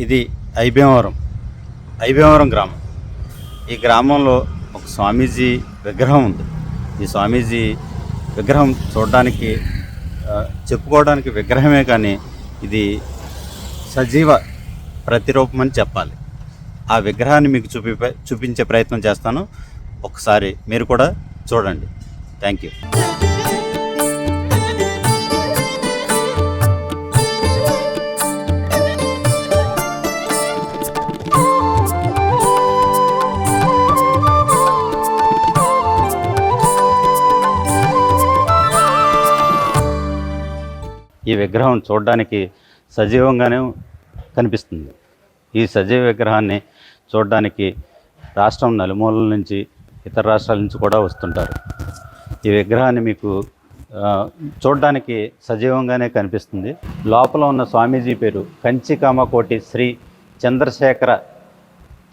ఇది ఐబేవరం ఐబేవరం గ్రామం. ఈ గ్రామంలో ఒక స్వామీజీ విగ్రహం ఉంది. ఈ స్వామీజీ విగ్రహం చూడడానికి చెప్పుకోవడానికి విగ్రహమే కానీ ఇది సజీవ ప్రతిరూపం అని చెప్పాలి. ఆ విగ్రహాన్ని మీకు చూపి చూపించే ప్రయత్నం చేస్తాను. ఒకసారి మీరు కూడా చూడండి. థ్యాంక్ యూ ఈ విగ్రహం చూడడానికి సజీవంగానే కనిపిస్తుంది. ఈ సజీవ విగ్రహాన్ని చూడడానికి రాష్ట్రం నలుమూలల నుంచి ఇతర రాష్ట్రాల నుంచి కూడా వస్తుంటారు. ఈ విగ్రహాన్ని మీకు చూడడానికి సజీవంగానే కనిపిస్తుంది. లోపల ఉన్న స్వామీజీ పేరు కంచి కామకోటి శ్రీ చంద్రశేఖర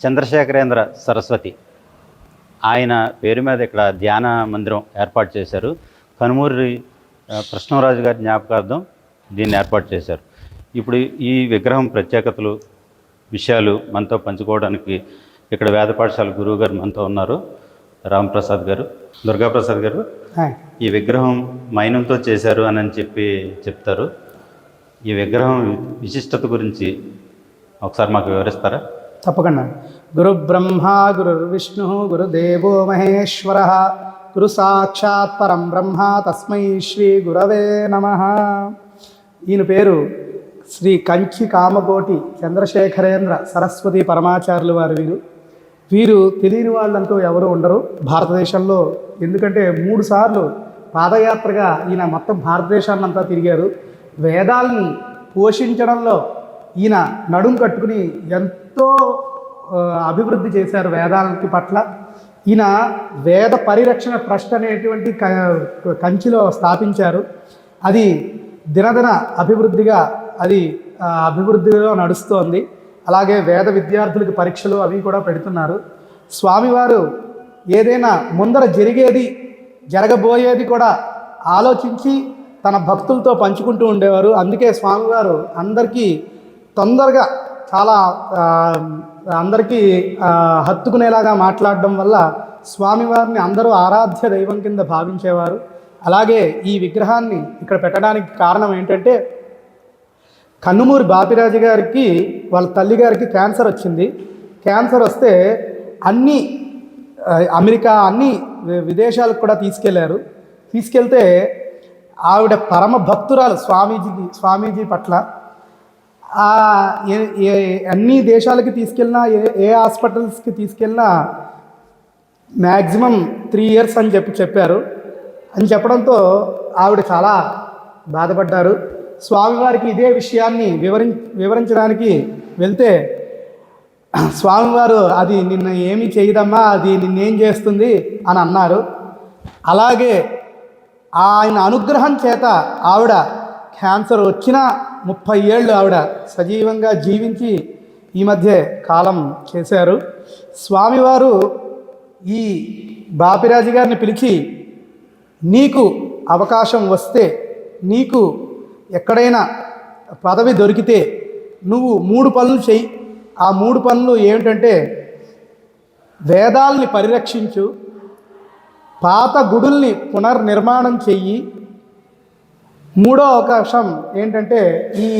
చంద్రశేఖరేంద్ర సరస్వతి. ఆయన పేరు మీద ఇక్కడ ధ్యాన మందిరం ఏర్పాటు చేశారు. కనుమూరి కృష్ణరాజు గారి జ్ఞాపకార్థం దీన్ని ఏర్పాటు చేశారు. ఇప్పుడు ఈ విగ్రహం ప్రత్యేకతలు విషయాలు మనతో పంచుకోవడానికి ఇక్కడ వేద పాఠశాల గురువు గారు మనతో ఉన్నారు. రాంప్రసాద్ గారు దుర్గాప్రసాద్ గారు. ఈ విగ్రహం మైనంతో చేశారు అని అని చెప్పి చెప్తారు. ఈ విగ్రహం విశిష్టత గురించి ఒకసారి మాకు వివరిస్తారా? తప్పకుండా. గురు బ్రహ్మ గురు విష్ణు గురుదేవో మహేశ్వర గురు సాక్షాత్ పరం బ్రహ్మ తస్మై శ్రీ గురవే నమ. ఈయన పేరు శ్రీ కంచి కామకోటి చంద్రశేఖరేంద్ర సరస్వతి పరమాచార్యులు వారు వీరు. వీరు తెలియని వాళ్ళంటూ ఎవరు ఉండరు భారతదేశంలో. ఎందుకంటే మూడు సార్లు పాదయాత్రగా ఈయన మొత్తం భారతదేశాన్ని అంతా తిరిగారు. వేదాల్ని పోషించడంలో ఈయన నడుం కట్టుకుని ఎంతో అభివృద్ధి చేశారు వేదాలకి పట్ల. ఈయన వేద పరిరక్షణ ట్రస్ట్ అనేటువంటి క- కంచిలో స్థాపించారు. అది దినదిన అభివృద్ధిగా అది అభివృద్ధిలో నడుస్తోంది. అలాగే వేద విద్యార్థులకు పరీక్షలు అవి కూడా పెడుతున్నారు. స్వామివారు ఏదైనా ముందర జరిగేది జరగబోయేది కూడా ఆలోచించి తన భక్తులతో పంచుకుంటూ ఉండేవారు. అందుకే స్వామివారు అందరికీ తొందరగా చాలా అందరికీ హత్తుకునేలాగా మాట్లాడడం వల్ల స్వామివారిని అందరూ ఆరాధ్య దైవం కింద భావించేవారు. అలాగే ఈ విగ్రహాన్ని ఇక్కడ పెట్టడానికి కారణం ఏంటంటే కన్నుమూరి బాపిరాజు గారికి వాళ్ళ తల్లి గారికి క్యాన్సర్ వచ్చింది. క్యాన్సర్ వస్తే అన్ని అమెరికా అన్ని విదేశాలకు కూడా తీసుకెళ్ళారు. తీసుకెళ్తే ఆవిడ పరమ భక్తురాలు స్వామీజీకి స్వామీజీ పట్ల. అన్ని దేశాలకి తీసుకెళ్ళినా ఏ ఏ హాస్పిటల్స్కి తీసుకెళ్ళినా మ్యాక్సిమం త్రీ ఇయర్స్ అని చెప్పి చెప్పారు. అని చెప్పడంతో ఆవిడ చాలా బాధపడ్డారు. స్వామివారికి ఇదే విషయాన్ని వివరిం వివరించడానికి వెళ్తే స్వామివారు అది నిన్న ఏమి చేయదమ్మా అది నిన్నేం చేస్తుంది అని అన్నారు. అలాగే ఆయన అనుగ్రహం చేత ఆవిడ క్యాన్సర్ వచ్చిన ముప్పై ఏళ్ళు ఆవిడ సజీవంగా జీవించి ఈ మధ్య కాలం చేశారు. స్వామివారు ఈ బాపిరాజు గారిని పిలిచి నీకు అవకాశం వస్తే నీకు ఎక్కడైనా పదవి దొరికితే నువ్వు మూడు పనులు చెయ్యి. ఆ మూడు పనులు ఏమిటంటే వేదాల్ని పరిరక్షించు పాత గుడుల్ని పునర్నిర్మాణం చెయ్యి. మూడో అవకాశం ఏంటంటే ఈ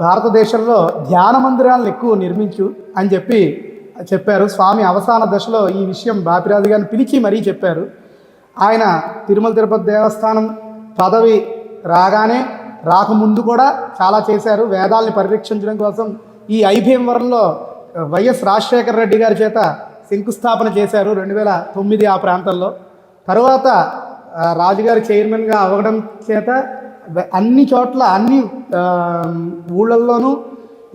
భారతదేశంలో ధ్యాన మందిరాలను ఎక్కువ నిర్మించు అని చెప్పి చెప్పారు. స్వామి అవసాన దశలో ఈ విషయం బాపిరాజు గారిని పిలిచి మరీ చెప్పారు. ఆయన తిరుమల తిరుపతి దేవస్థానం పదవి రాగానే రాకముందు కూడా చాలా చేశారు. వేదాల్ని పరిరక్షించడం కోసం ఈ ఐభీఎంవరంలో వైఎస్ రాజశేఖర రెడ్డి గారి చేత శంకుస్థాపన చేశారు రెండు వేల తొమ్మిది ఆ ప్రాంతంలో. తర్వాత రాజుగారు రాజుగారి చైర్మన్గా అవ్వడం చేత అన్ని చోట్ల అన్ని ఊళ్ళల్లోనూ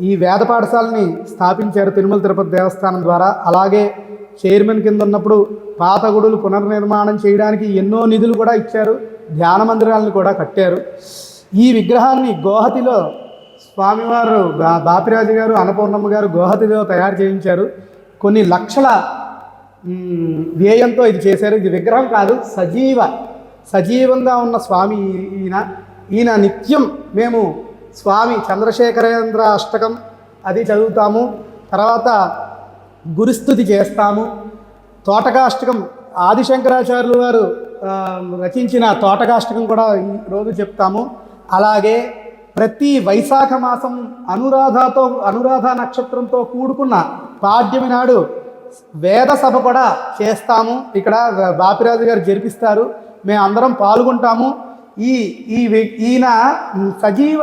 ఈ వేద పాఠశాలని స్థాపించారు తిరుమల తిరుపతి దేవస్థానం ద్వారా. అలాగే చైర్మన్ కింద ఉన్నప్పుడు పాత గుడులు పునర్నిర్మాణం చేయడానికి ఎన్నో నిధులు కూడా ఇచ్చారు. ధ్యాన మందిరాలను కూడా కట్టారు. ఈ విగ్రహాన్ని గోహతిలో స్వామివారు బా- బాపిరాజు గారు అన్నపూర్ణమ్మ గారు గోహతిలో తయారు చేయించారు. కొన్ని లక్షల వ్యయంతో ఇది చేశారు. ఇది విగ్రహం కాదు సజీవ సజీవంగా ఉన్న స్వామి ఈయన ఈయన నిత్యం మేము స్వామి చంద్రశేఖరేంద్ర అష్టకం అది చదువుతాము. తర్వాత గురుస్థుతి చేస్తాము. తోటకాష్టకం ఆదిశంకరాచార్యులు వారు రచించిన తోటకాష్టకం కూడా ఈ రోజు చెప్తాము. అలాగే ప్రతి వైశాఖ మాసం అనురాధతో అనురాధ నక్షత్రంతో కూడుకున్న పాడ్యమి నాడు వేద సభ కూడా చేస్తాము. ఇక్కడ బాపిరాజు గారు జరిపిస్తారు. మేము అందరం పాల్గొంటాము. ఈ ఈ ఈయన సజీవ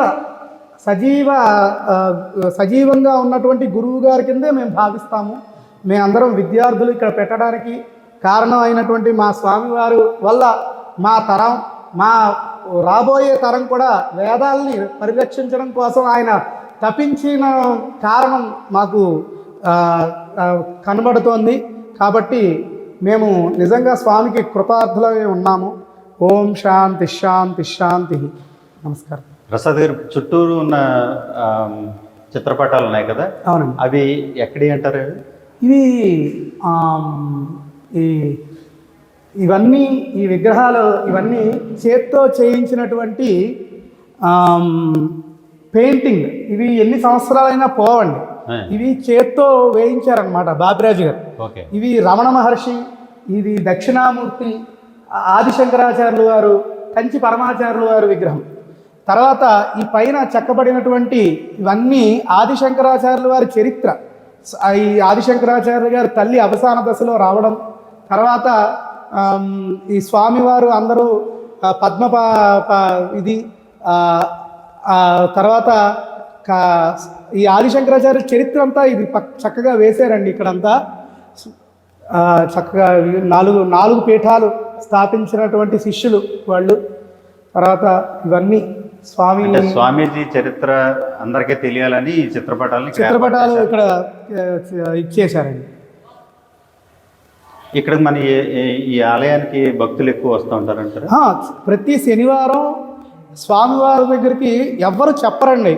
సజీవ సజీవంగా ఉన్నటువంటి గురువు గారి కిందే మేము భావిస్తాము. మేమందరం విద్యార్థులు ఇక్కడ పెట్టడానికి కారణం అయినటువంటి మా స్వామివారు వల్ల మా తరం మా రాబోయే తరం కూడా వేదాలని పరిరక్షించడం కోసం ఆయన తప్పించిన కారణం మాకు కనబడుతోంది. కాబట్టి మేము నిజంగా స్వామికి కృపార్థులమే ఉన్నాము. ఓం శాంతి శాంతి శాంతి. నమస్కారం. ప్రసాద్ గారు చుట్టూరు ఉన్న చిత్రపటాలు ఉన్నాయి కదా? అవునండి. అవి ఎక్కడి అంటారు? ఇవి ఈ ఇవన్నీ ఈ విగ్రహాలు ఇవన్నీ చేత్తో చేయించినటువంటి పెయింటింగ్. ఇవి ఎన్ని సంవత్సరాలైనా పోవండి. ఇవి చేత్తో వేయించారనమాట బాపిరాజు గారు. ఓకే. ఇవి రమణ మహర్షి ఇది దక్షిణామూర్తి ఆదిశంకరాచార్యులు వారు కంచి పరమాచార్యులు వారి విగ్రహం. తర్వాత ఈ పైన చెక్కబడినటువంటి ఇవన్నీ ఆదిశంకరాచార్యుల వారి చరిత్ర. ఈ ఆదిశంకరాచార్యులు గారి తల్లి అవసాన దశలో రావడం తర్వాత ఈ స్వామివారు అందరూ పద్మ ఇది తర్వాత కా- ఈ ఆదిశంకరాచార్య చరిత్ర అంతా ఇది చక్కగా వేశారండి ఇక్కడంతా. చక్కగా నాలుగు నాలుగు పీఠాలు స్థాపించినటువంటి శిష్యులు వాళ్ళు. తర్వాత ఇవన్నీ స్వామి అంటే స్వామీజీ చరిత్ర అందరికీ తెలియాలని ఈ చిత్రపటాలని చిత్రపటాలు ఇక్కడ ఇచ్చేశారండి. చేశారు. ఇక్కడ మన ఈ- ఆలయానికి భక్తులు ఎక్కువ వస్తూ ఉంటారంటారు? ప్రతి శనివారం స్వామివారి దగ్గరికి ఎవ్వరు చెప్పరండి.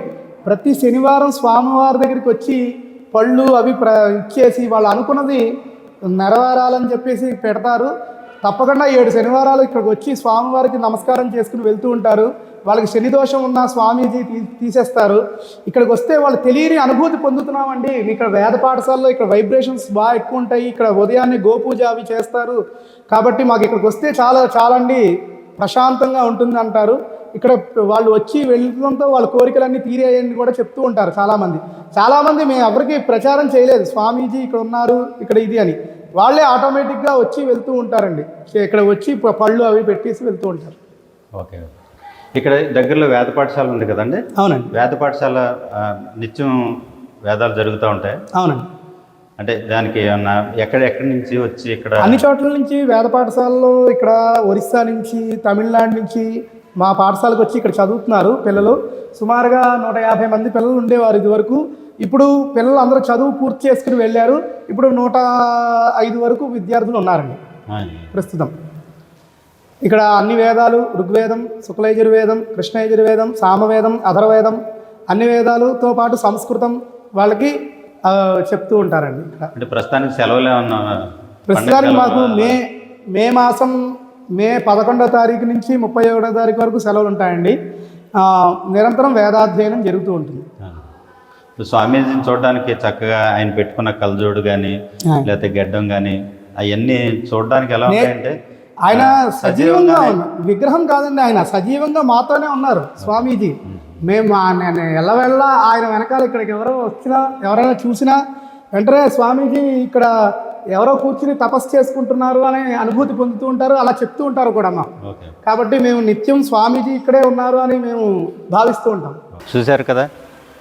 ప్రతి శనివారం స్వామివారి దగ్గరికి వచ్చి పళ్ళు అవి ప్ర ఇచ్చేసి వాళ్ళు అనుకున్నది నెరవేరాలని చెప్పేసి పెడతారు. తప్పకుండా ఏడు శనివారాలు ఇక్కడికి వచ్చి స్వామివారికి నమస్కారం చేసుకుని వెళ్తూ ఉంటారు. వాళ్ళకి శని దోషం ఉన్న స్వామీజీ తీ తీసేస్తారు. ఇక్కడికి వస్తే వాళ్ళు తెలియని అనుభూతి పొందుతున్నామండి. ఇక్కడ వేద పాఠశాలలో ఇక్కడ వైబ్రేషన్స్ బాగా ఎక్కువ ఉంటాయి ఇక్కడ ఉదయాన్నే గోపూజ అవి చేస్తారు. కాబట్టి మాకు ఇక్కడికి వస్తే చాలా చాలా అండి ప్రశాంతంగా ఉంటుంది అంటారు. ఇక్కడ వాళ్ళు వచ్చి వెళ్ళడంతో వాళ్ళ కోరికలన్నీ తీరేయని కూడా చెప్తూ ఉంటారు చాలామంది. చాలామంది మేము ఎవరికి ప్రచారం చేయలేదు. స్వామీజీ ఇక్కడ ఉన్నారు ఇక్కడ ఇది అని. వాళ్ళే ఆటోమేటిక్గా వచ్చి వెళ్తూ ఉంటారండి. ఇక్కడ వచ్చి పళ్ళు అవి పెట్టేసి వెళ్తూ ఉంటారు. ఓకే. ఇక్కడ దగ్గరలో వేద పాఠశాల ఉంది కదండి? అవునండి. వేద పాఠశాల నిత్యం వేదాలు జరుగుతూ ఉంటాయి? అవునండి. అంటే దానికి ఏమన్నా ఎక్కడ ఎక్కడి నుంచి వచ్చి ఇక్కడ అన్ని చోట్ల నుంచి వేద పాఠశాలలో ఇక్కడ ఒరిస్సా నుంచి తమిళనాడు నుంచి మా పాఠశాలకు వచ్చి ఇక్కడ చదువుతున్నారు పిల్లలు. సుమారుగా నూట యాభై మంది పిల్లలు ఉండేవారు ఇదివరకు. ఇప్పుడు పిల్లలు అందరూ చదువు పూర్తి చేసుకుని వెళ్ళారు. ఇప్పుడు నూట ఐదు వరకు విద్యార్థులు ఉన్నారండి. ప్రస్తుతం. ఇక్కడ అన్ని వేదాలు ఋగ్వేదం శుక్లయజుర్వేదం కృష్ణయజుర్వేదం సామవేదం అధర్వేదం అన్ని వేదాలతో పాటు సంస్కృతం వాళ్ళకి చెప్తూ ఉంటారండి ఇక్కడ అంటే ప్రస్తుతానికి సెలవులు ఏమన్నా ప్రస్తుతానికి మాకు? మే మే మాసం మే పదకొండో తారీఖు నుంచి ముప్పై ఒకటో తారీఖు వరకు సెలవులు ఉంటాయండి ఆ, నిరంతరం వేదాధ్యయనం జరుగుతూ ఉంటుంది స్వామీజీని చూడడానికి చక్కగా ఆయన పెట్టుకున్న కలజోడు కానీ. లేకపోతే గడ్డం కానీ అవన్నీ చూడడానికి ఎలా ఉంటాయంటే ఆయన సజీవంగా విగ్రహం కాదండి ఆయన సజీవంగా మాతోనే ఉన్నారు స్వామీజీ. మేము నేను ఎల్లవెల్లా ఆయన వెనకాల ఇక్కడికి ఎవరో వచ్చినా ఎవరైనా చూసినా వెంటనే స్వామీజీ ఇక్కడ ఎవరో కూర్చుని తపస్సు చేసుకుంటున్నారు అనే అనుభూతి పొందుతూ ఉంటారు అలా చెప్తూ ఉంటారు కూడా మా. కాబట్టి మేము నిత్యం స్వామీజీ ఇక్కడే ఉన్నారు అని మేము భావిస్తూ ఉంటాం. చూశారు కదా?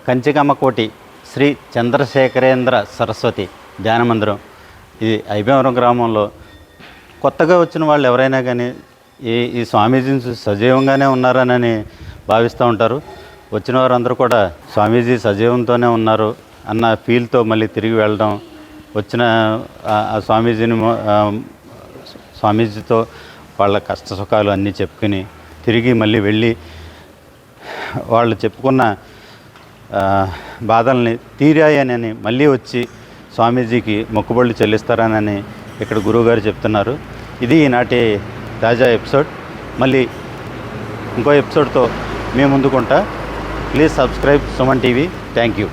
కంచికమ్మ కోటి శ్రీ చంద్రశేఖరేంద్ర సరస్వతి ధ్యాన మందిరం. ఇది ఐబేవరం గ్రామంలో కొత్తగా వచ్చిన వాళ్ళు ఎవరైనా కానీ ఈ ఈ స్వామీజీని సజీవంగానే ఉన్నారనని భావిస్తూ ఉంటారు. వచ్చిన వారందరూ కూడా స్వామీజీ సజీవంతోనే ఉన్నారు అన్న ఫీల్తో మళ్ళీ తిరిగి వెళ్ళడం వచ్చిన ఆ- స్వామీజీని స్వామీజీతో వాళ్ళ కష్ట సుఖాలు అన్నీ చెప్పుకుని తిరిగి మళ్ళీ వెళ్ళి వాళ్ళు చెప్పుకున్న బాధల్ని తీరాయనని మళ్ళీ వచ్చి స్వామీజీకి మొక్కుబళ్ళు చెల్లిస్తారనని ఇక్కడ గురువుగారు చెప్తున్నారు. ఇది ఈనాటి తాజా ఎపిసోడ్. మళ్ళీ ఇంకో ఎపిసోడ్తో మేము ముందుకుంటా. Please subscribe Suman TV. Thank you.